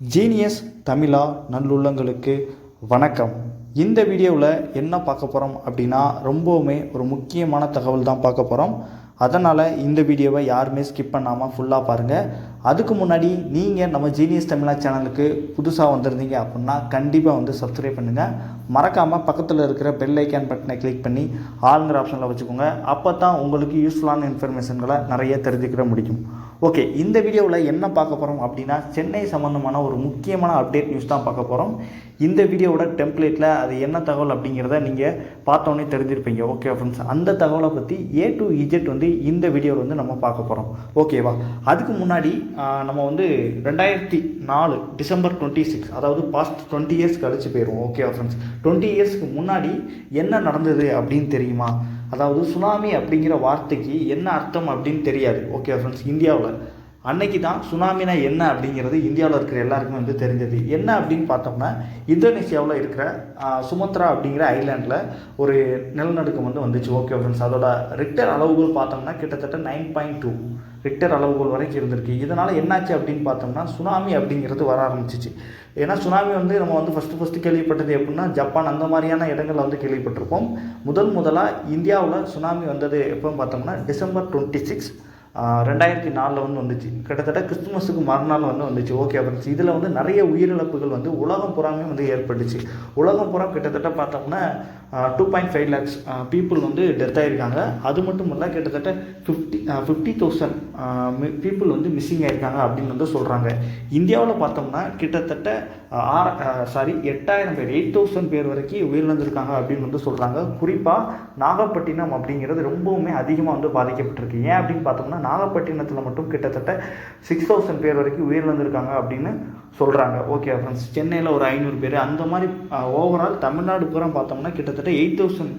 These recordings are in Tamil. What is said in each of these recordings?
ஜீனியஸ் தமிழா நல்லுள்ளங்களுக்கு வணக்கம். இந்த வீடியோவில் என்ன பார்க்க போகிறோம் அப்படின்னா ரொம்பவுமே ஒரு முக்கியமான தகவல் தான் பார்க்க போகிறோம் அதனால் இந்த வீடியோவை யாருமே ஸ்கிப் பண்ணாமல் ஃபுல்லாக பாருங்கள் அதுக்கு முன்னாடி நீங்கள் நம்ம ஜீனியஸ் தமிழா சேனலுக்கு புதுசாக வந்திருந்தீங்க அப்படின்னா கண்டிப்பாக வந்து சப்ஸ்கிரைப் பண்ணுங்கள் மறக்காமல் பக்கத்தில் இருக்கிற பெல் ஐக்கான் பட்டனை கிளிக் பண்ணி ஆளுங்கிற ஆப்ஷனில் வச்சுக்கோங்க. அப்போ தான் உங்களுக்கு யூஸ்ஃபுல்லான இன்ஃபர்மேஷன்களை நிறைய தெரிஞ்சுக்கிற முடியும். ஓகே இந்த வீடியோவில் என்ன பார்க்க போகிறோம் அப்படின்னா சென்னை சம்மந்தமான ஒரு முக்கியமான அப்டேட் நியூஸ் தான் பார்க்க போகிறோம் இந்த வீடியோவோட டெம்ப்ளேட்டில் அது என்ன தகவல் அப்படிங்கிறத நீங்கள் பார்த்தோன்னே தெரிஞ்சிருப்பீங்க. ஓகே ஃப்ரெண்ட்ஸ் அந்த தகவலை பற்றி ஏ டு இஜெட் வந்து இந்த வீடியோவில் வந்து நம்ம பார்க்க போகிறோம் ஓகேவா அதுக்கு முன்னாடி நம்ம வந்து ரெண்டாயிரத்தி நாலு டிசம்பர் டுவெண்ட்டி சிக்ஸ் அதாவது பாஸ்ட் டுவெண்ட்டி இயர்ஸ் கழிச்சு போயிடுவோம் ஓகே ஃப்ரெண்ட்ஸ் டுவெண்ட்டி இயர்ஸ்க்கு முன்னாடி என்ன நடந்தது அப்படின்னு தெரியுமா? அதாவது சுனாமி அப்படிங்கிற வார்த்தைக்கு என்ன அர்த்தம் அப்படின்னு தெரியாது. ஓகே ஃப்ரெண்ட்ஸ் இந்தியாவில். அன்னைக்கு தான் சுனாமினா என்ன அப்படிங்கிறது இந்தியாவில் இருக்கிற எல்லாருக்குமே வந்து தெரிஞ்சது. என்ன அப்படின்னு பார்த்தோம்னா இந்தோனேஷியாவில் இருக்கிற சுமத்ரா அப்படிங்கிற ஐலாண்டில் ஒரு நிலநடுக்கம் வந்து வந்துச்சு. ஓகே ஃப்ரெண்ட்ஸ் அதோட ரிக்டர் அளவுகள் பார்த்தோம்னா கிட்டத்தட்ட நைன் பாயிண்ட் டூ ரிக்டர் அளவுகோல் வரைக்கும் இருந்திருக்கு. இதனால் என்னாச்சு அப்படின்னு பார்த்தோம்னா சுனாமி அப்படிங்கிறது வர ஆரம்பிச்சிச்சு. ஏன்னா சுனாமி வந்து நம்ம வந்து ஃபஸ்ட்டு ஃபஸ்ட்டு கேள்விப்பட்டது எப்படின்னா ஜப்பான் அந்த மாதிரியான இடங்களில் வந்து கேள்விப்பட்டிருப்போம். முதல் முதலாக இந்தியாவில் சுனாமி வந்தது எப்போன்னு பார்த்தோம்னா டிசம்பர் டுவெண்ட்டி சிக்ஸ் ரெண்டாயிரத்தி நாலில் வந்து வந்துச்சு. கிட்டத்தட்ட கிறிஸ்துமஸுக்கு மறுநாள் வந்து வந்துச்சு. ஓகே ஃப்ரெண்ட்ஸ் இதில் வந்து நிறைய உயிரிழப்புகள் வந்து உலகம் புறாமே வந்து ஏற்பட்டுச்சு. உலகம் புறம் கிட்டத்தட்ட பார்த்தோம்னா two point five lakhs people வந்து டெத் ஆகிருக்காங்க அது மட்டும் இல்லை கிட்டத்தட்ட ஃபிஃப்டி ஃபிஃப்டி தௌசண்ட் பீப்புள் வந்து மிஸ்ஸிங் ஆகிருக்காங்க அப்படின்னு வந்து சொல்கிறாங்க இந்தியாவில் பார்த்தோம்னா கிட்டத்தட்ட ஆறு சாரி எட்டாயிரம் பேர் எயிட் தௌசண்ட் பேர் வரைக்கும் உயிரிழந்திருக்காங்க அப்படின்னு வந்து சொல்கிறாங்க குறிப்பாக நாகப்பட்டினம் அப்படிங்கிறது ரொம்பவுமே அதிகமாக வந்து பாதிக்கப்பட்டிருக்கு. ஏன் அப்படின்னு பார்த்தோம்னா நாகப்பட்டினத்தில் மட்டும் கிட்டத்தட்ட சிக்ஸ் தௌசண்ட் பேர் வரைக்கும் உயிரிழந்திருக்காங்க அப்படின்னு சொல்கிறாங்க ஓகே ஃப்ரெண்ட்ஸ் சென்னையில் ஒரு ஐநூறு பேர். அந்த மாதிரி ஓவரால் தமிழ்நாடு பூரா பார்த்தோம்னா கிட்டத்தட்ட எயிட் தௌசண்ட்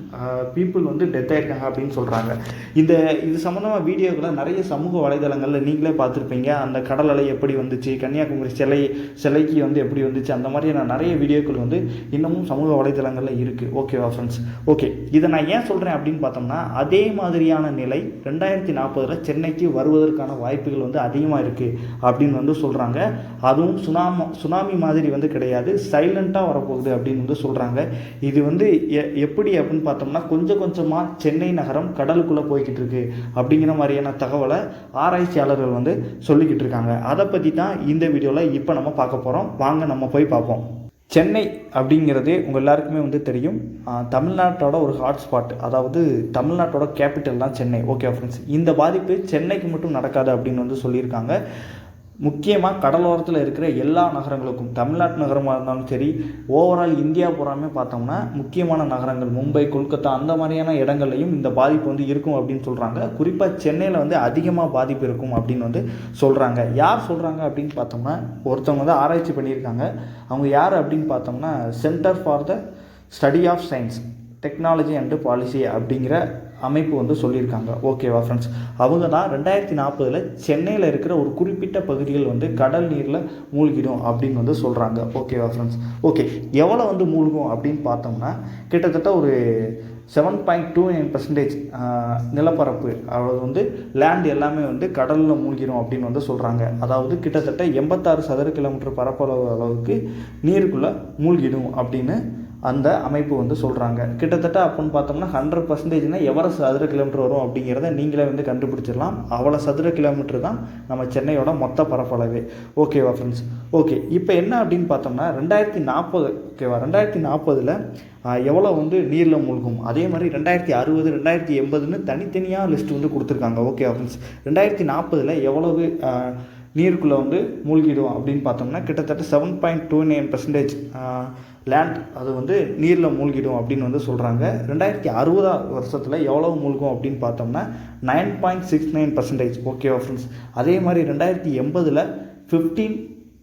பீப்புள் வந்து டெத் ஆகிருக்காங்க அப்படின்னு சொல்கிறாங்க இந்த இது சம்மந்தமாக வீடியோக்களை நிறைய சமூக வலைதளங்களில் நீங்களே பார்த்துருப்பீங்க. அந்த கடல் அலை எப்படி வந்துச்சு கன்னியாகுமரி சிலை சிலைக்கு வந்து எப்படி வந்துச்சு அந்த மாதிரியான நிறைய வீடியோக்கள் வந்து இன்னமும் சமூக வலைதளங்களில் இருக்குது ஓகேவா ஃப்ரெண்ட்ஸ் ஓகே இதை நான் ஏன் சொல்கிறேன் அப்படின்னு பார்த்தோம்னா அதே மாதிரியான நிலை ரெண்டாயிரத்தி நாற்பதில் சென்னைக்கு வருவதற்கான வாய்ப்புகள் வந்து அதிகமாக இருக்குது அப்படின்னு வந்து சொல்கிறாங்க அதுவும் சுனாமி சுனாமி மாதிரி வந்து கிடையாது. சைலண்ட்டாக வரப்போகுது அப்படின்னு வந்து சொல்கிறாங்க இது வந்து எ- எப்படி அப்படின்னு பார்த்தோம்னா கொஞ்சம் கொஞ்சமாக சென்னை நகரம் கடலுக்குள்ளே போய்கிட்டு இருக்கு அப்படிங்கிற மாதிரியான தகவலை ஆராய்ச்சியாளர்கள் வந்து சொல்லிக்கிட்டு இருக்காங்க. அதை பற்றி தான் இந்த வீடியோவில் இப்போ நம்ம பார்க்க போகிறோம் வாங்க நம்ம போய் பார்ப்போம். சென்னை அப்படிங்கிறது உங்கள் எல்லாருக்குமே வந்து தெரியும். தமிழ்நாட்டோட ஒரு ஹாட்ஸ்பாட் அதாவது தமிழ்நாட்டோட கேபிட்டல் தான் சென்னை. ஓகே ஃப்ரெண்ட்ஸ் இந்த பாதிப்பு சென்னைக்கு மட்டும் நடக்காது அப்படின்னு வந்து சொல்லியிருக்காங்க. முக்கியமாக கடலோரத்தில் இருக்கிற எல்லா நகரங்களுக்கும் தமிழ்நாட்டு நகரமாக இருந்தாலும் சரி ஓவரால் இந்தியா பூராமே பார்த்தோம்னா முக்கியமான நகரங்கள் மும்பை கொல்கத்தா அந்த மாதிரியான இடங்கள்லையும் இந்த பாதிப்பு வந்து இருக்கும் அப்படின்னு சொல்கிறாங்க குறிப்பாக சென்னையில் வந்து அதிகமாக பாதிப்பு இருக்கும் அப்படின்னு வந்து சொல்கிறாங்க யார் சொல்கிறாங்க அப்படின்னு பார்த்தோம்னா ஒருத்தவங்க வந்து ஆராய்ச்சி பண்ணியிருக்காங்க. அவங்க யார் அப்படின்னு பார்த்தோம்னா centre for the study of science technology and policy அப்படிங்கிற அமைப்பு வந்து சொல்லியிருக்காங்க. ஓகேவா ஃப்ரெண்ட்ஸ் அவங்க தான் ரெண்டாயிரத்தி நாற்பதில் சென்னையில் இருக்கிற ஒரு குறிப்பிட்ட பகுதிகள் வந்து கடல் நீரில் மூழ்கிடும் அப்படின்னு வந்து சொல்கிறாங்க ஓகேவா ஃப்ரெண்ட்ஸ் ஓகே எவ்வளோ வந்து மூழ்கும் அப்படின்னு பார்த்தோம்னா கிட்டத்தட்ட ஒரு seven point two nine percentage நிலப்பரப்பு அதாவது வந்து லேண்ட் எல்லாமே வந்து கடலில் மூழ்கிடும் அப்படின்னு வந்து சொல்கிறாங்க அதாவது கிட்டத்தட்ட எண்பத்தாறு சதுர கிலோமீட்டர் பரப்பளவு அளவுக்கு நீருக்குள்ளே மூழ்கிடும் அப்படின்னு அந்த அமைப்பு வந்து சொல்கிறாங்க கிட்டத்தட்ட அப்புடின்னு பார்த்தோம்னா ஹண்ட்ரட் பர்சன்டேஜ்னா எவ்வளோ சதுர கிலோமீட்டர் வரும் அப்படிங்கிறத நீங்களே வந்து கண்டுபிடிச்சிடலாம். அவ்வளோ சதுர கிலோமீட்டர் தான் நம்ம சென்னையோட மொத்த பரப்பளவே. ஓகேவா ஃப்ரெண்ட்ஸ் ஓகே இப்போ என்ன அப்படின்னு பார்த்தோம்னா ரெண்டாயிரத்தி நாற்பது ஓகேவா ரெண்டாயிரத்தி நாற்பதில் எவ்வளோ வந்து நீரில் மூழ்கும்? அதே மாதிரி ரெண்டாயிரத்தி அறுபது ரெண்டாயிரத்தி எண்பதுன்னு தனித்தனியாக லிஸ்ட் வந்து கொடுத்துருக்காங்க. ஓகேவா ஃப்ரெண்ட்ஸ் ரெண்டாயிரத்தி நாற்பதில் எவ்வளவு நீருக்குள்ளே வந்து மூழ்கிடும் அப்படின்னு பார்த்தோம்னா கிட்டத்தட்ட seven point two nine percentage land அது வந்து நீரில் மூழ்கிடும் அப்படின்னு வந்து சொல்கிறாங்க ரெண்டாயிரத்தி அறுபதாம் வருஷத்தில் எவ்வளவு மூழ்கும் அப்படின்னு பார்த்தோம்னா nine point six nine percentage ஓகேவா ஃப்ரெண்ட்ஸ் அதே மாதிரி ரெண்டாயிரத்தி எண்பதில் fifteen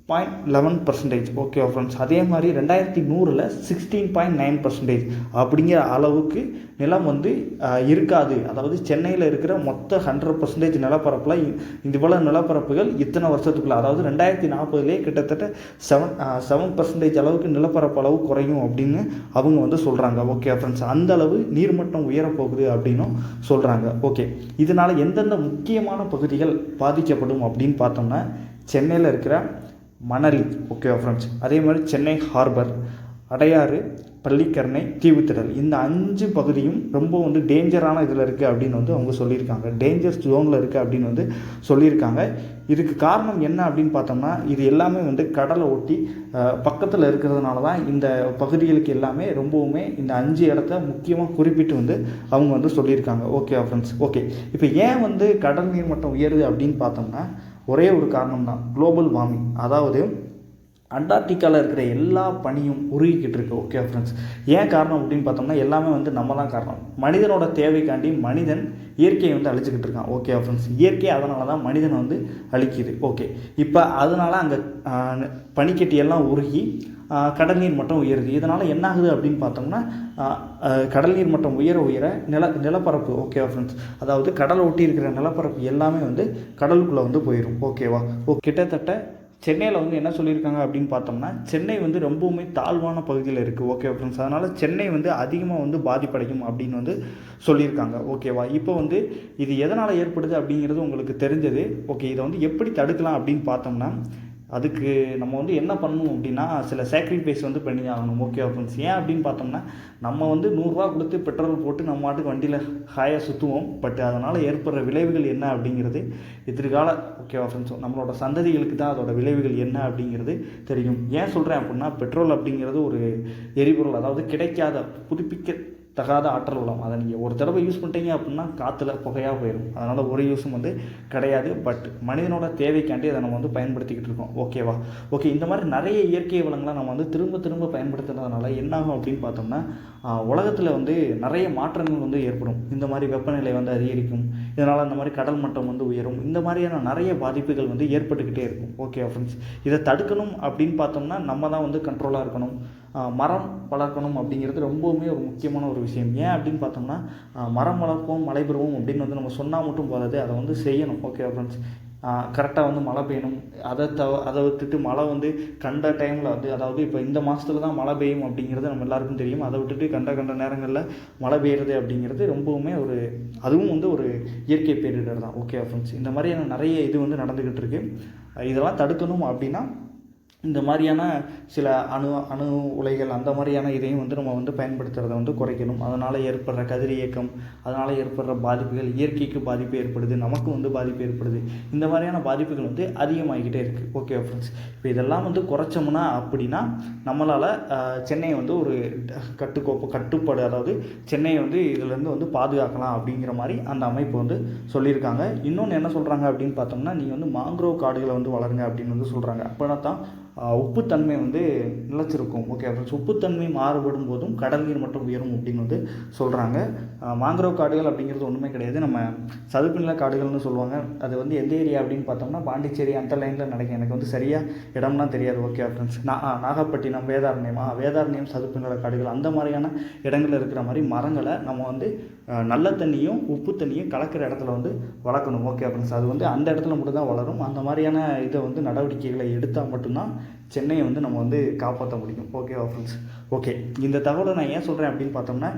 point eleven percentage okay friends அதே மாதிரி ரெண்டாயிரத்தி நூறில் சிக்ஸ்டீன் பாயிண்ட் நைன் பர்சன்டேஜ் அப்படிங்கிற அளவுக்கு நிலம் வந்து இருக்காது. அதாவது சென்னையில் இருக்கிற மொத்த ஹண்ட்ரட் பர்சன்டேஜ் நிலப்பரப்பில் இந்த இவ்வளோ நிலப்பரப்புகள் இத்தனை வருஷத்துக்குள்ளே அதாவது ரெண்டாயிரத்தி நாற்பதுலேயே கிட்டத்தட்ட செவன் செவன் பர்சன்டேஜ் அளவுக்கு நிலப்பரப்பு அளவு குறையும் அப்படின்னு அவங்க வந்து சொல்கிறாங்க ஓகே ஃப்ரெண்ட்ஸ் அந்த அளவு நீர்மட்டம் உயரப்போகுது அப்படின்னும் சொல்கிறாங்க ஓகே இதனால் எந்தெந்த முக்கியமான பகுதிகள் பாதிக்கப்படும் அப்படின்னு பார்த்தோம்னா சென்னையில் இருக்கிற மணலி. ஓகேவா ஃப்ரெண்ட்ஸ் அதே மாதிரி சென்னை ஹார்பர் அடையாறு பள்ளிக்கரணை தீவுத்திடல். இந்த அஞ்சு பகுதியும் ரொம்ப வந்து டேஞ்சரான இதில் இருக்குது அப்படின்னு வந்து அவங்க சொல்லியிருக்காங்க. டேஞ்சர் ஜோனில் இருக்குது அப்படின்னு வந்து சொல்லியிருக்காங்க. இதுக்கு காரணம் என்ன அப்படின்னு பார்த்தோம்னா இது எல்லாமே வந்து கடலை ஒட்டி பக்கத்தில் இருக்கிறதுனால தான் இந்த பகுதிகளுக்கு எல்லாமே ரொம்பவுமே இந்த அஞ்சு இடத்த முக்கியமாக குறிப்பிட்டு வந்து அவங்க வந்து சொல்லியிருக்காங்க. ஓகே ஃப்ரெண்ட்ஸ் ஓகே இப்போ ஏன் வந்து கடல் நீர் மட்டம் உயருது அப்படின்னு பார்த்தோம்னா ஒரே ஒரு காரணம் தான் குளோபல் வார்மிங் அதாவது அண்டார்டிக்காவில் இருக்கிற எல்லா பனியும் உருகிக்கிட்டு இருக்கு ஓகே ஃப்ரெண்ட்ஸ் ஏன் காரணம் அப்படின்னு பார்த்தோம்னா எல்லாமே வந்து நம்ம தான் காரணம். மனிதனோட தேவைக்காண்டி மனிதன் இயற்கையை வந்து அழிச்சிக்கிட்டு இருக்கான் ஓகே ஃப்ரெண்ட்ஸ் இயற்கை அதனால தான் மனிதனை வந்து அழிக்குது ஓகே இப்போ அதனால் அங்கே பனிக்கட்டி எல்லாம் உருகி கடல் நீர் மட்டம் உயருது. இதனால் என்ன ஆகுது அப்படின்னு பார்த்தோம்னா கடல் நீர் மட்டம் உயர உயர நில நிலப்பரப்பு ஓகேவா ஃப்ரெண்ட்ஸ் அதாவது கடலை ஒட்டி இருக்கிற நிலப்பரப்பு எல்லாமே வந்து கடலுக்குள்ளே வந்து போயிடும் ஓகேவா ஓ கிட்டத்தட்ட சென்னையில் வந்து என்ன சொல்லியிருக்காங்க அப்படின்னு பார்த்தோம்னா சென்னை வந்து ரொம்பவுமே தாழ்வான பகுதியில் இருக்குது ஓகே ஃப்ரெண்ட்ஸ் அதனால் சென்னை வந்து அதிகமாக வந்து பாதிப்படையும் அப்படின்னு வந்து சொல்லியிருக்காங்க. ஓகேவா இப்போ வந்து இது எதனால் ஏற்படுது அப்படிங்கிறது உங்களுக்கு தெரிஞ்சது. ஓகே இதை வந்து எப்படி தடுக்கலாம் அப்படின்னு பார்த்தோம்னா அதுக்கு நம்ம வந்து என்ன பண்ணணும் அப்படின்னா சில சாக்ரிஃபைஸ் வந்து பண்ணி ஆகணும் ஓகே ஃப்ரெண்ட்ஸ் ஏன் அப்படின்னு பார்த்தோம்னா நம்ம வந்து நூறுரூவா கொடுத்து பெட்ரோல் போட்டு நம்ம மாட்டுக்கு வண்டியில் ஹாயாக சுற்றுவோம் பட் அதனால் ஏற்படுற விளைவுகள் என்ன அப்படிங்கிறது எதிர்கால ஓகேவா ஃப்ரெண்ட்ஸ் நம்மளோட சந்ததிகளுக்கு தான் அதோட விளைவுகள் என்ன அப்படிங்கிறது தெரியும். ஏன் சொல்கிறேன் அப்படின்னா பெட்ரோல் அப்படிங்கிறது ஒரு எரிபொருள் அதாவது கிடைக்காத புதுப்பிக்க தகாத ஆற்றல் வளம் அதை நீங்கள் ஒரு தடவை யூஸ் பண்ணிட்டீங்க அப்படின்னா காற்றுல புகையாக போயிடும் அதனால் ஒரு யூஸும் வந்து கிடையாது. பட் மனிதனோட தேவைக்காண்டி அதை நம்ம வந்து பயன்படுத்திக்கிட்டு இருக்கோம். ஓகேவா ஓகே இந்த மாதிரி நிறைய இயற்கை வளங்களை நம்ம வந்து திரும்ப திரும்ப பயன்படுத்துறதுனால என்னாகும் அப்படின்னு பார்த்தோம்னா உலகத்தில் வந்து நிறைய மாற்றங்கள் வந்து ஏற்படும். இந்த மாதிரி வெப்பநிலை வந்து அதிகரிக்கும். இதனால் அந்த மாதிரி கடல் மட்டம் வந்து உயரும். இந்த மாதிரியான நிறைய பாதிப்புகள் வந்து ஏற்பட்டுக்கிட்டே இருக்கும். ஓகே ஃப்ரெண்ட்ஸ் இதை தடுக்கணும் அப்படின்னு பார்த்தோம்னா நம்ம தான் வந்து கண்ட்ரோலாக இருக்கணும். மரம் வளர்க்கணும் அப்படிங்கிறது ரொம்பவுமே ஒரு முக்கியமான ஒரு விஷயம். ஏன் அப்படின்னு பார்த்தோம்னா மரம் வளர்ப்போம் மழை பெறுவோம் அப்படின்னு வந்து நம்ம சொன்னால் மட்டும் போதாது அதை வந்து செய்யணும். ஓகே ஃப்ரெண்ட்ஸ் கரெக்டாக வந்து மழை பெய்யணும். அதை தவ அதை விட்டுட்டு மழை வந்து கண்ட டைமில் வந்து அதாவது இப்போ இந்த மாதத்துல தான் மழை பெய்யும் அப்படிங்கிறது நம்ம எல்லாருக்கும் தெரியும். அதை விட்டுட்டு கண்ட கண்ட நேரங்களில் மழை பெய்யுறது அப்படிங்கிறது ரொம்பவுமே ஒரு அதுவும் வந்து ஒரு இயற்கை பேரிடர் தான். ஓகே ஃப்ரெண்ட்ஸ் இந்த மாதிரியான நிறைய இது வந்து நடந்துக்கிட்டு இருக்குது இதெல்லாம் தடுக்கணும் அப்படின்னா இந்த மாதிரியான சில அணு அணு உலைகள் அந்த மாதிரியான இதையும் வந்து நம்ம வந்து பயன்படுத்துகிறத வந்து குறைக்கணும். அதனால் ஏற்படுற கதிர் இயக்கம் அதனால் ஏற்படுற பாதிப்புகள் இயற்கைக்கு பாதிப்பு ஏற்படுது நமக்கு வந்து பாதிப்பு ஏற்படுது. இந்த மாதிரியான பாதிப்புகள் வந்து அதிகமாகிக்கிட்டே இருக்குது ஓகே ஃப்ரெண்ட்ஸ் இப்போ இதெல்லாம் வந்து குறைச்சோம்னா அப்படின்னா நம்மளால் சென்னையை வந்து ஒரு கட்டுக்கோப்பு கட்டுப்பாடு அதாவது சென்னையை வந்து இதிலேருந்து வந்து பாதுகாக்கலாம் அப்படிங்கிற மாதிரி அந்த அமைப்பு வந்து சொல்லியிருக்காங்க. இன்னொன்று என்ன சொல்கிறாங்க அப்படின்னு பார்த்தோம்னா நீங்கள் வந்து மாங்க்ரோவ் காடுகளை வந்து வளருங்க அப்படின்னு வந்து சொல்கிறாங்க அப்படின்னா தான் உப்புத்தன்மை வந்து நிலச்சிருக்கும். ஓகே ஃப்ரெண்ட்ஸ் உப்புத்தன்மை மாறுபடும் போதும் கடல் நீர் மட்டும் உயரும் அப்படின்னு வந்து சொல்கிறாங்க மாங்க்ரோவ் காடுகள் அப்படிங்கிறது ஒன்றுமே கிடையாது. நம்ம சதுப்பு நில காடுகள்னு சொல்லுவாங்க. அது வந்து எந்த ஏரியா அப்படின்னு பார்த்தோம்னா பாண்டிச்சேரி அந்த லைனில் நடக்கும். எனக்கு வந்து சரியாக இடம்லாம் தெரியாது. ஓகே ஃப்ரெண்ட்ஸ் நான் நாகப்பட்டினம் வேதாரண்யம். வேதாரண்யம் சதுப்பு நில காடுகள் அந்த மாதிரியான இடங்களில் இருக்கிற மாதிரி மரங்களை நம்ம வந்து நல்ல தண்ணியும் உப்பு தண்ணியும் கலக்கிற இடத்துல வந்து வளர்க்கணும். ஓகே ஃப்ரெண்ட்ஸ் அது வந்து அந்த இடத்துல மட்டும் தான் வளரும். அந்த மாதிரியான இதை வந்து நடவடிக்கைகளை எடுத்தால் மட்டும்தான் சென்னையை வந்து நம்ம வந்து காப்பாற்ற முடியும். ஓகேவா ஃப்ரெண்ட்ஸ் ஓகே இந்த தகவலை நான் ஏன் சொல்கிறேன் அப்படின்னு பார்த்தோம்னா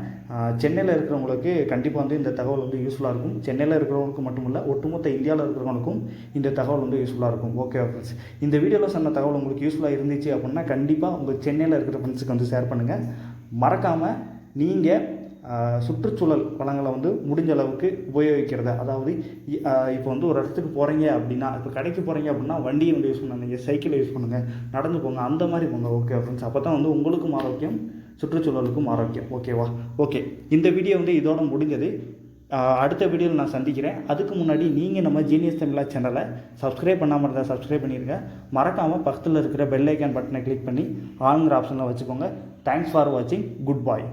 சென்னையில் இருக்கிறவங்களுக்கு கண்டிப்பாக வந்து இந்த தகவல் வந்து யூஸ்ஃபுல்லாக இருக்கும். சென்னையில் இருக்கிறவங்களுக்கு மட்டும் இல்லை ஒட்டுமொத்த இந்தியாவில் இருக்கிறவங்களுக்கும் இந்த தகவல் வந்து யூஸ்ஃபுல்லாக இருக்கும். ஓகேவா ஃப்ரெண்ட்ஸ் இந்த வீடியோவில் சொன்ன தகவல் உங்களுக்கு யூஸ்ஃபுல்லாக இருந்துச்சு அப்படின்னா கண்டிப்பாக உங்கள் சென்னையில் இருக்கிற ஃப்ரெண்ட்ஸுக்கு வந்து ஷேர் பண்ணுங்கள் மறக்காமல் நீங்கள் சுற்றுச்சூழல் வளங்களை வந்து முடிஞ்ச அளவுக்கு உபயோகிக்கிறத? அதாவது இப்போ வந்து ஒரு இடத்துக்கு போகிறீங்க அப்படின்னா இப்போ கடைக்கு போகிறீங்க அப்படின்னா வண்டியை வந்து யூஸ் பண்ணுங்க சைக்கிளை யூஸ் பண்ணுங்கள் நடந்து போங்க அந்த மாதிரி போங்க ஓகே ஃப்ரெண்ட்ஸ் அப்போ தான் வந்து உங்களுக்கும் ஆரோக்கியம் சுற்றுச்சூழலுக்கும் ஆரோக்கியம் ஓகேவா ஓகே இந்த வீடியோ வந்து இதோட முடிஞ்சது. அடுத்த வீடியோவில் நான் சந்திக்கிறேன். அதுக்கு முன்னாடி நீங்கள் நம்ம ஜீனியஸ் தமிழா சேனலை சப்ஸ்கிரைப் பண்ணாமல் இருந்தால் சப்ஸ்கிரைப் பண்ணிடுங்க மறக்காமல் பக்கத்தில் இருக்கிற பெல் ஐக்கான் பட்டனை கிளிக் பண்ணி ஆளுங்கிற ஆப்ஷனில் வச்சுக்கோங்க. தேங்க்ஸ் ஃபார் வாட்சிங் குட் பாய்